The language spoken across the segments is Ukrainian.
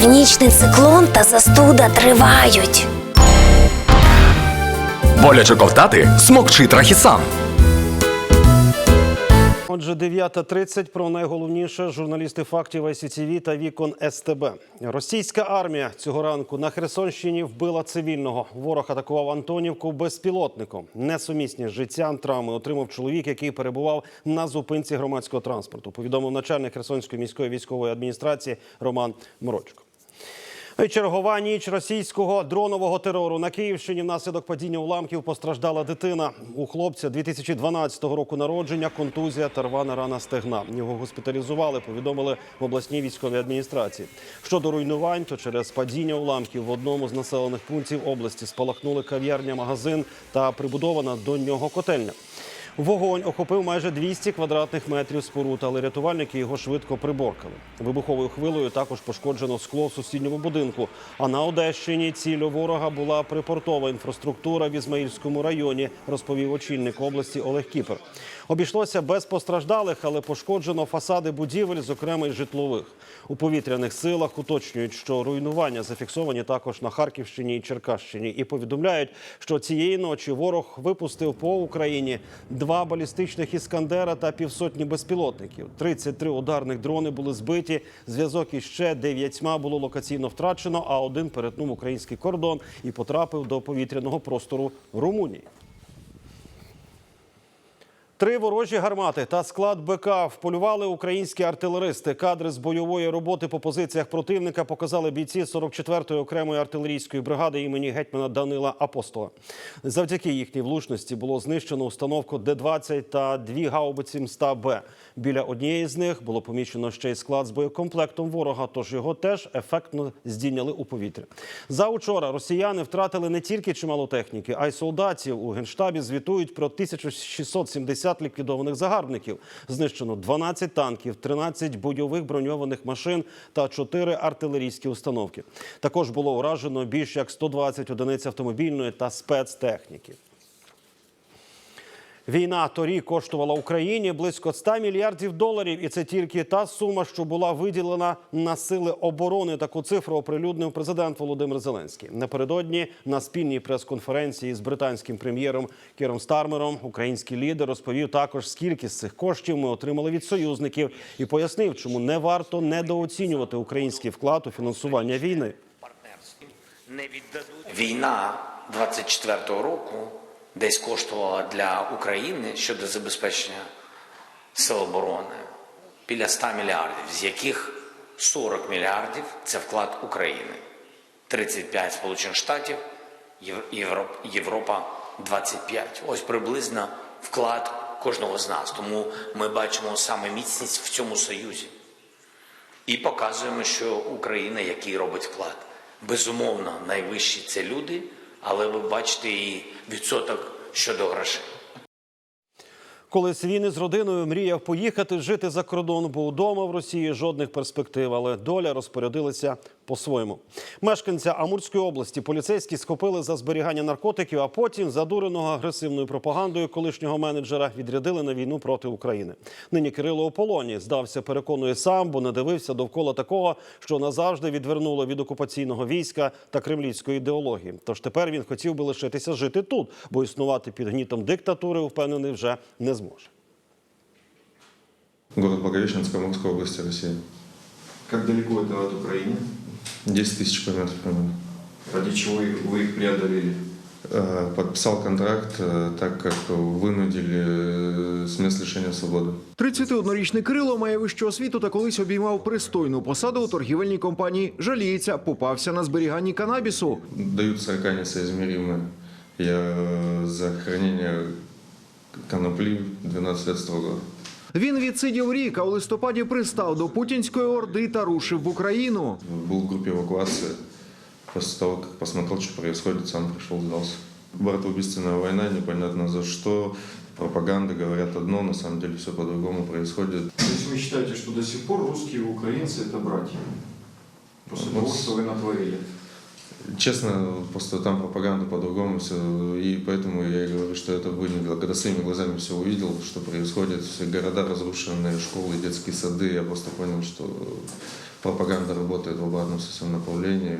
Північний циклон та застуда тривають. Боляче ковтати смокчи трахісан. Отже, 9.30 про найголовніше журналісти фактів ICTV та вікон СТБ. Російська армія цього ранку на Херсонщині вбила цивільного. Ворог атакував Антонівку безпілотником. Несумісні з життям травми отримав чоловік, який перебував на зупинці громадського транспорту. Повідомив начальник Херсонської міської військової адміністрації Роман Морочко. Чергова ніч російського дронового терору на Київщині внаслідок падіння уламків постраждала дитина. У хлопця 2012 року народження, контузія та рвана рана стегна. Його госпіталізували, повідомили в обласній військовій адміністрації. Щодо руйнувань, то через падіння уламків в одному з населених пунктів області спалахнули кав'ярня, магазин та прибудована до нього котельня. Вогонь охопив майже 200 квадратних метрів споруд, але рятувальники його швидко приборкали. Вибуховою хвилою також пошкоджено скло в сусідньому будинку. А на Одещині цілю ворога була припортова інфраструктура в Ізмаїльському районі, розповів очільник області Олег Кіпер. Обійшлося без постраждалих, але пошкоджено фасади будівель, зокрема й житлових. У повітряних силах уточнюють, що руйнування зафіксовані також на Харківщині і Черкащині, і повідомляють, що цієї ночі ворог випустив по Україні два балістичних іскандера та півсотні безпілотників. 33 ударних дрони були збиті. Зв'язок із ще дев'ятьма було локаційно втрачено, а один перетнув український кордон і потрапив до повітряного простору Румунії. Три ворожі гармати та склад БК вполювали українські артилеристи. Кадри з бойової роботи по позиціях противника показали бійці 44-ї окремої артилерійської бригади імені гетьмана Данила Апостола. Завдяки їхній влучності було знищено установку Д-20 та дві гаубиці МСТА-Б. Біля однієї з них було помічено ще й склад з боєкомплектом ворога, тож його теж ефектно здійняли у повітря. За учора росіяни втратили не тільки чимало техніки, а й солдатів. У генштабі звітують про 1670 ліквідованих загарбників. Знищено 12 танків, 13 бойових броньованих машин та 4 артилерійські установки. Також було уражено більш як 120 одиниць автомобільної та спецтехніки. Війна торік коштувала Україні близько 100 мільярдів доларів, і це тільки та сума, що була виділена на сили оборони. Таку цифру оприлюднив президент Володимир Зеленський. Напередодні на спільній прес-конференції з британським прем'єром Кіром Стармером український лідер розповів також, скільки з цих коштів ми отримали від союзників, і пояснив, чому не варто недооцінювати український вклад у фінансування війни. Війна 24-го року десь коштувала для України щодо забезпечення сил оборони біля 100 мільярдів, з яких 40 мільярдів це вклад України, 35 Сполучених Штатів, Європа 25. Ось приблизно вклад кожного з нас. Тому ми бачимо саме міцність в цьому союзі і показуємо, що Україна, який робить вклад. Безумовно, найвищі це люди, але ви бачите і відсоток щодо грошей. Колись він із родиною мріяв поїхати жити за кордон, бо вдома в Росії жодних перспектив, але доля розпорядилася по-своєму. Мешканця Амурської області поліцейські схопили за зберігання наркотиків, а потім задуреного агресивною пропагандою колишнього менеджера відрядили на війну проти України. Нині Кирило у полоні здався, переконує сам, бо не дивився довкола такого, що назавжди відвернуло від окупаційного війська та кремлівської ідеології. Тож тепер він хотів би лишитися жити тут, бо існувати під гнітом диктатури, впевнений, вже не зможе. Город Благовещенск, Амурской области, Россия. Как далеко это от Украины? 10 тысяч километров примерно. Ради чего их- вы их преодолели? Э, Подписал контракт, э, так как вынудили э, с мест лишения свободы. 31-річний Кирило має вищу освіту та колись обіймав пристойну посаду у торгівельній компанії. Жаліється, попався на зберіганні канабісу. Дают 40 несоизмеримые. Я э, за хранение конопли 12 лет строго. Він відсидів рік, а у листопаді пристав до путінської орди та рушив в Україну. Был в группе эвакуации. После того, как посмотрел, что происходит, сам пришел, сдался. Братоубийственная война, непонятно за что. Пропаганда говорят одно, на самом деле все по-другому происходит. То есть вы считаете, что до сих пор русские и украинцы это братья? После Вот того, с- что вы натворили. Честно, просто там пропаганда по-другому все, и поэтому я говорю, что это вынесло. Когда своими глазами все увидел, что происходит, все города разрушенные, школы, детские сады, я просто понял, что пропаганда работает в обратном совсем направлении.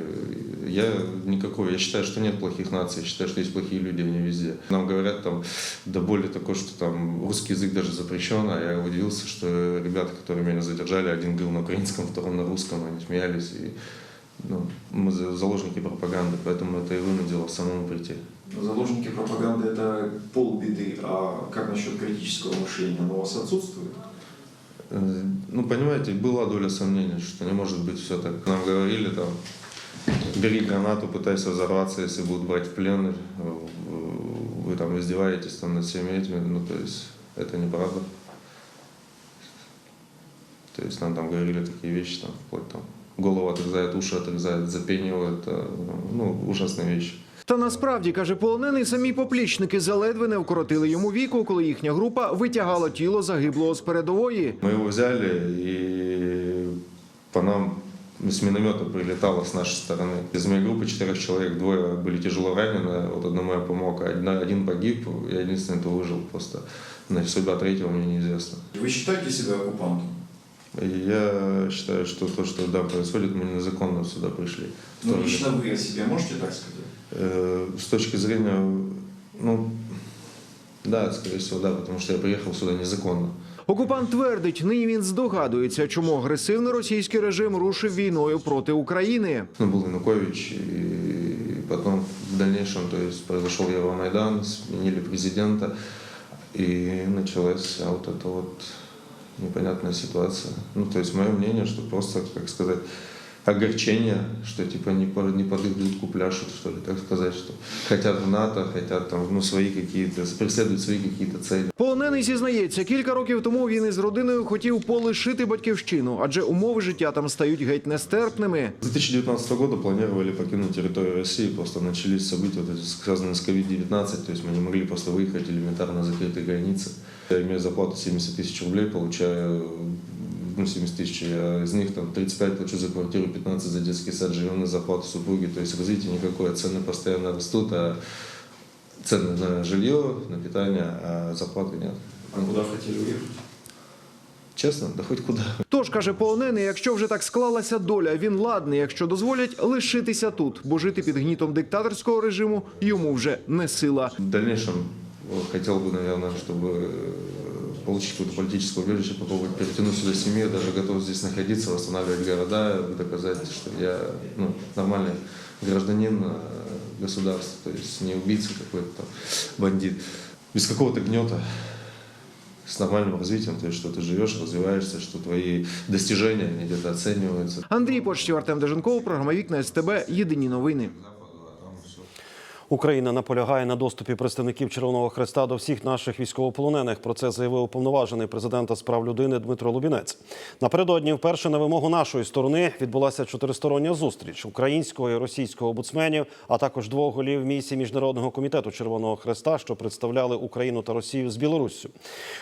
Я никакой, я считаю, что нет плохих наций, я считаю, что есть плохие люди, они везде. Нам говорят там, да более такое, что там русский язык даже запрещен, а я удивился, что ребята, которые меня задержали, один говорил на украинском, второй на русском, они смеялись, и ну, мы за- заложники пропаганды, поэтому это и вынудило самому прийти. Заложники пропаганды – это полбеды, а как насчет критического мышления? Оно у вас отсутствует? Э, Ну, понимаете, была доля сомнений, что не может быть все так. Нам говорили там, бери гранату, пытайся взорваться, если будут брать в плен, э, вы там издеваетесь там над всеми этими, ну, то есть, это неправда. То есть, нам там говорили такие вещи, там, вплоть там, голову отрезают, уши отрезают, запенивают, э, ну, ужасные вещи. Та насправді каже полонений, самі поплічники заледве не вкоротили йому віку, коли їхня група витягала тіло загиблого з передової. Мы его взяли, и по нам с миномета прилетало с нашей стороны. Из моей группы четырех человек, двое были тяжело ранены, вот одному я помог, а один, один погиб, я единственный, кто выжил просто. Значит, судьба третьего мне неизвестна. Вы считаете себя оккупантом? И я считаю, что то, что там происходит, мы незаконно сюда пришли. Ну, Второе. лично вы о себе можете так сказать? Э, С точки зрения, ну, да, скорее всего, да, потому что я приехал сюда незаконно. Окупант твердить, нині він здогадується, чому агресивний російський режим рушив війною проти України. Ну, был Янукович, и потом в дальнейшем, то есть произошел Евромайдан, сменили президента, и началась вся вот эта вот непонятная ситуация. Ну, то есть мое мнение, что просто, как сказать, огорчение, что типа не, по, не под их дудку пляшут, что ли, так сказать, что хотят в НАТО, хотят там, ну, свои какие-то, преследуют свои какие-то цели. Полонений зізнається, кілька років тому він із родиною хотів полишити батьківщину, адже умови життя там стають геть нестерпними. С 2019 года планировали покинуть территорию России, просто начались события, вот эти, связанные с COVID-19, то есть мы не могли просто выехать элементарно закрытые границы. Я имею зарплату 70 тысяч рублей, получаю ну, 70 тысяч, я из них там 35 плачу за квартиру, 15 за детский сад, живем на зарплату супруги, то есть развития никакое, цены постоянно растут, а цены на жилье, на питание, а зарплаты нет. А куда хотели уехать? Честно, да хоть куда. Тож каже полонений, якщо вже так склалася доля, він ладний, якщо дозволять лишитися тут, бо жити під гнітом диктаторського режиму йому вже не сила. В дальнейшем э, хотел бы, наверное, чтобы э, получить какое-то политическое убежище, попробовать перетянуть сюда семью, даже готов здесь находиться, восстанавливать города, доказать, что я ну, нормальный гражданин э, государства, то есть не убийца какой-то там, бандит, без какого-то гнета, с нормальным развитием, то есть что ты живешь, развиваешься, что твои достижения они где-то оцениваются. Андрій Почтів, Артем Деженков, програма Вікна СТБ. Єдині новини. Україна наполягає на доступі представників Червоного Хреста до всіх наших військовополонених. Про це заявив уповноважений президента з прав людини Дмитро Лубінець. Напередодні, вперше на вимогу нашої сторони, відбулася чотиристороння зустріч українського і російського омбудсменів, а також двох голів місії міжнародного комітету Червоного Хреста, що представляли Україну та Росію з Білоруссю.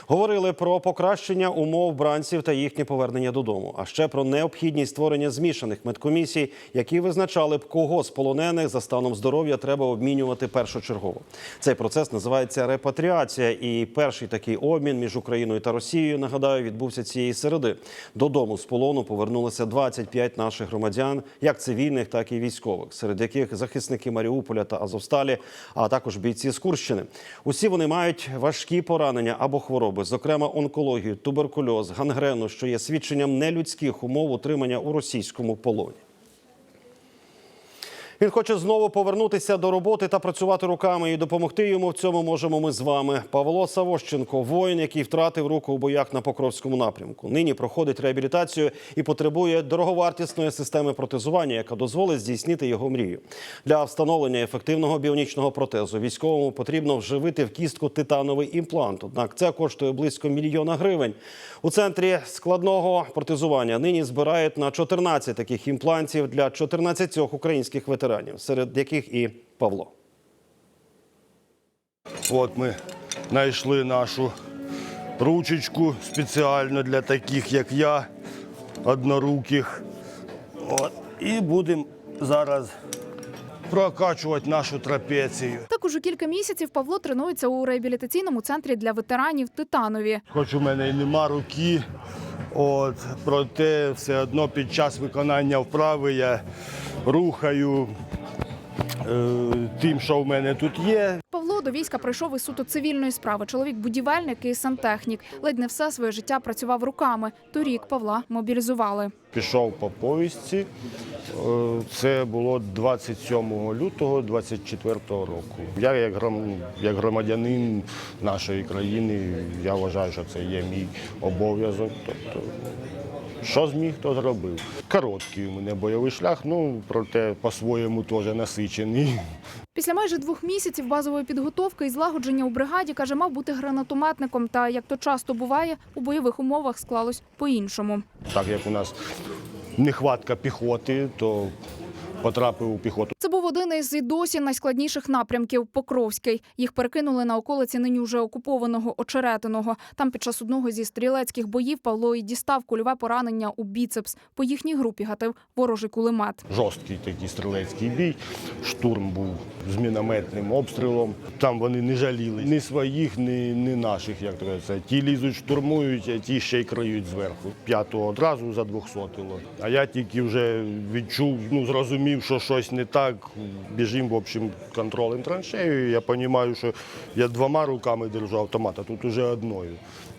Говорили про покращення умов бранців та їхнє повернення додому, а ще про необхідність створення змішаних медкомісій, які визначали б кого з полонених за станом здоров'я треба обмінювати першочергово. Цей процес називається репатріація. І перший такий обмін між Україною та Росією нагадаю відбувся цієї середи. Додому з полону повернулося 25 наших громадян, як цивільних, так і військових, серед яких захисники Маріуполя та Азовсталі, а також бійці з Курщини. Усі вони мають важкі поранення або хвороби, зокрема онкологію, туберкульоз, гангрену, що є свідченням нелюдських умов утримання у російському полоні. Він хоче знову повернутися до роботи та працювати руками. І допомогти йому в цьому можемо ми з вами. Павло Савощенко, воїн, який втратив руку у боях на Покровському напрямку. Нині проходить реабілітацію і потребує дороговартісної системи протезування, яка дозволить здійснити його мрію. Для встановлення ефективного біонічного протезу військовому потрібно вживити в кістку титановий імплант. Однак це коштує близько мільйона гривень. У центрі складного протезування нині збирають на 14 таких імплантів для 14 українських ветеранів, серед яких і Павло. От ми знайшли нашу ручечку спеціально для таких, як я, одноруких. От. І будемо зараз прокачувати нашу трапецію. Так уже кілька місяців Павло тренується у реабілітаційному центрі для ветеранів Титанові. Хоч у мене і нема руки, От, проте все одно під час виконання вправи я рухаю е, тим, що в мене тут є. Павло до війська прийшов із суто цивільної справи. Чоловік будівельник і сантехнік. Ледь не все своє життя працював руками. Торік Павла мобілізували. Пішов по повісті. Е, Це було 27 лютого 24 року. Я як, як громадянин нашої країни, я вважаю, що це є мій обов'язок. Тобто, що зміг, то зробив. Короткий у мене бойовий шлях, ну проте по-своєму теж насичений. Після майже двох місяців базової підготовки і злагодження у бригаді каже, мав бути гранатометником. Та як то часто буває, у бойових умовах склалось по-іншому. Так як у нас нехватка піхоти, то потрапив у піхоту. Це був один із і досі найскладніших напрямків Покровський. Їх перекинули на околиці нині вже окупованого Очеретиного. Там під час одного зі стрілецьких боїв Павло і дістав кульове поранення у біцепс. По їхній групі гатив ворожий кулемет. жорсткий такий стрілецький бій. Штурм був з мінометним обстрілом. Там вони не жаліли ні своїх, ні, ні наших, як то кажеться. Ті лізуть, штурмують, а ті ще й криють зверху. П'ятого одразу задвохсотило. А я тільки вже відчув, ну зрозумів, що щось не так. Біжим, в общем, контролем траншею. Я розумію, що я двома руками держу автомат, а тут уже одною.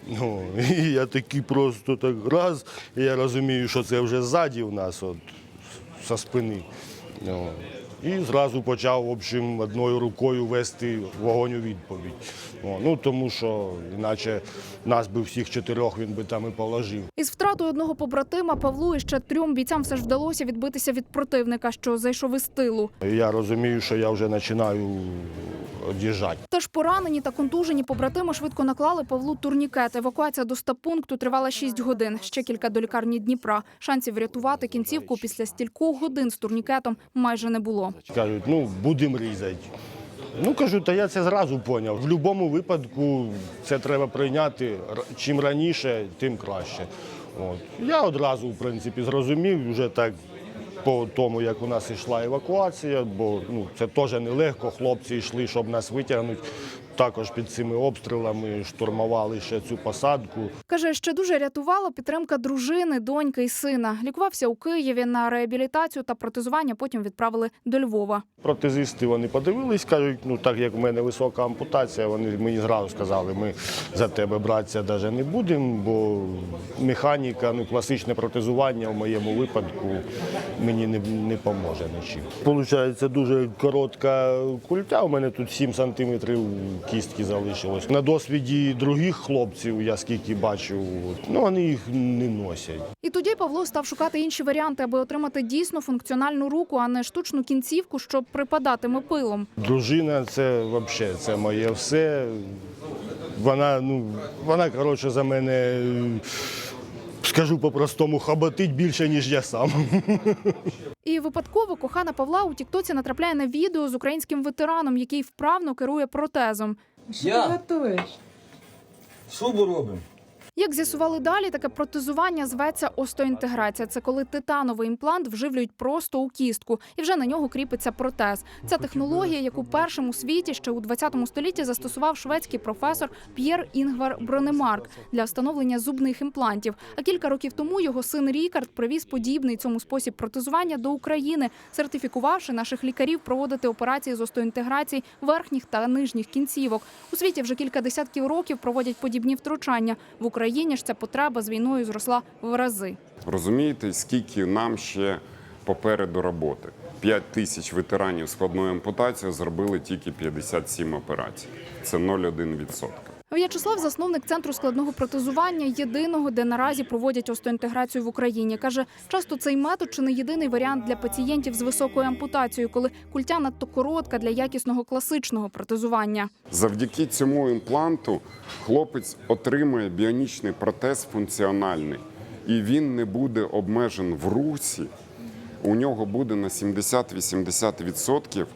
Ну, і я такий просто так раз, і я розумію, що це вже ззаді в нас. От, со спини. Ну, І зразу почав в общем, одною рукою вести вогонь у відповідь. О, ну, тому що іначе нас би всіх чотирьох він би там і положив. Із втратою одного побратима Павлу і ще трьом бійцям все ж вдалося відбитися від противника, що зайшов із тилу. Я розумію, що я вже починаю од'їжджати. Тож поранені та контужені побратими швидко наклали Павлу турнікет. Евакуація до стаб-пункту тривала 6 годин. Ще кілька до лікарні Дніпра. Шансів врятувати кінцівку після стількох годин з турнікетом майже не було. Кажуть, ну будемо різати. Ну кажу, та я це зразу зрозумів. В будь-якому випадку це треба прийняти. Чим раніше, тим краще. От. Я одразу, в принципі, зрозумів вже так по тому, як у нас йшла евакуація, бо ну, це теж нелегко. Хлопці йшли, щоб нас витягнути. Також під цими обстрілами штурмували ще цю посадку. Каже, ще дуже рятувала підтримка дружини, доньки і сина. Лікувався у Києві на реабілітацію та протезування. Потім відправили до Львова. Протезисти вони подивились, кажуть, ну так як в мене висока ампутація, вони мені зразу сказали, ми за тебе братися навіть не будемо, бо механіка, ну класичне протезування в моєму випадку мені не, не поможе нічим. Получається дуже коротка культя. У мене тут 7 сантиметрів кістки залишилось. На досвіді других хлопців, я скільки бачив, ну вони їх не носять. І тоді Павло став шукати інші варіанти, аби отримати дійсно функціональну руку, а не штучну кінцівку, що припадатиме пилом. Дружина це взагалі це моє все. Вона, ну, вона, коротше, за мене, скажу по-простому, хаботить більше, ніж я сам. Випадково кохана Павла у Тіктоці натрапляє на відео з українським ветераном, який вправно керує протезом. Що Я? Шубу робимо. Як з'ясували далі, таке протезування зветься остеоінтеграція. Це коли титановий імплант вживлюють просто у кістку, і вже на нього кріпиться протез. Ця технологія, яку першим у світі ще у 20 столітті застосував шведський професор П'єр Інгвар Бронемарк для встановлення зубних імплантів. А кілька років тому його син Рікард привіз подібний цьому спосіб протезування до України, сертифікувавши наших лікарів проводити операції з остеоінтеграції верхніх та нижніх кінцівок. У світі вже кілька десятків років проводять подібні втручання. В Україні ж ця потреба з війною зросла в рази. Розумієте, скільки нам ще попереду роботи? 5 тисяч ветеранів складної ампутації зробили тільки 57 операцій. Це 0,1%. В'ячеслав, засновник центру складного протезування, єдиного, де наразі проводять остеоінтеграцію в Україні. Каже, часто цей метод чи не єдиний варіант для пацієнтів з високою ампутацією, коли культя надто коротка для якісного класичного протезування. Завдяки цьому імпланту хлопець отримує біонічний протез функціональний, і він не буде обмежен в русі. У нього буде на 70-80%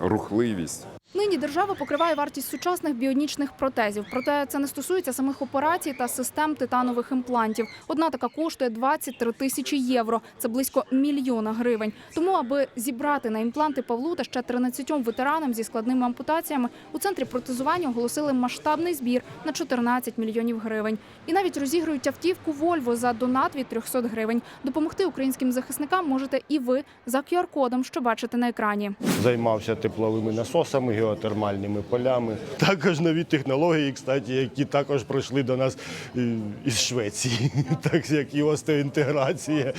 рухливість. Нині держава покриває вартість сучасних біонічних протезів. Проте це не стосується самих операцій та систем титанових імплантів. Одна така коштує 23 тисячі євро. Це близько мільйона гривень. Тому, аби зібрати на імпланти Павлу та ще 13 ветеранам зі складними ампутаціями, у центрі протезування оголосили масштабний збір на 14 мільйонів гривень. І навіть розігрують автівку Вольво за донат від 300 гривень. Допомогти українським захисникам можете і ви за QR-кодом, що бачите на екрані. Займався тепловими насосами, геотермальними полями. Також нові технології, кстати, які також прийшли до нас е, із Швеції, так як і остеоінтеграція.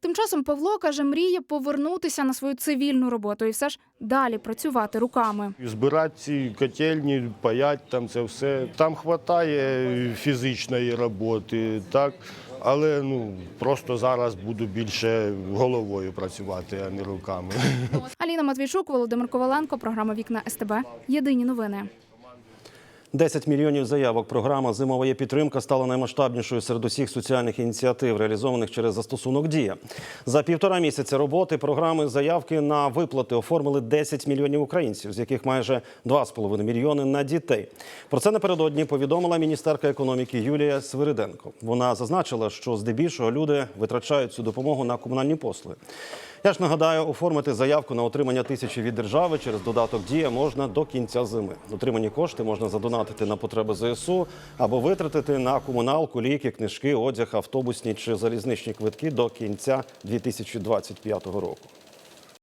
Тим часом Павло каже, мріє повернутися на свою цивільну роботу і все ж далі працювати руками. Збирати ці котельні, паять там це все. Там вистачає фізичної роботи, так. Але ну просто зараз буду більше головою працювати, а не руками. Аліна Матвійчук, Володимир Коваленко, програма Вікна СТБ. Єдині новини. 10 мільйонів заявок. Програма Зимова є підтримка стала наймасштабнішою серед усіх соціальних ініціатив, реалізованих через застосунок Дія. За півтора місяця роботи програми заявки на виплати оформили 10 мільйонів українців, з яких майже 2,5 мільйони на дітей. Про це напередодні повідомила міністерка економіки Юлія Свириденко. Вона зазначила, що здебільшого люди витрачають цю допомогу на комунальні послуги. Я ж нагадаю, оформити заявку на отримання тисячі від держави через додаток Дія можна до кінця зими. Отримані кошти можна задонатити на потреби ЗСУ або витратити на комуналку, ліки, книжки, одяг, автобусні чи залізничні квитки до кінця 2025 року.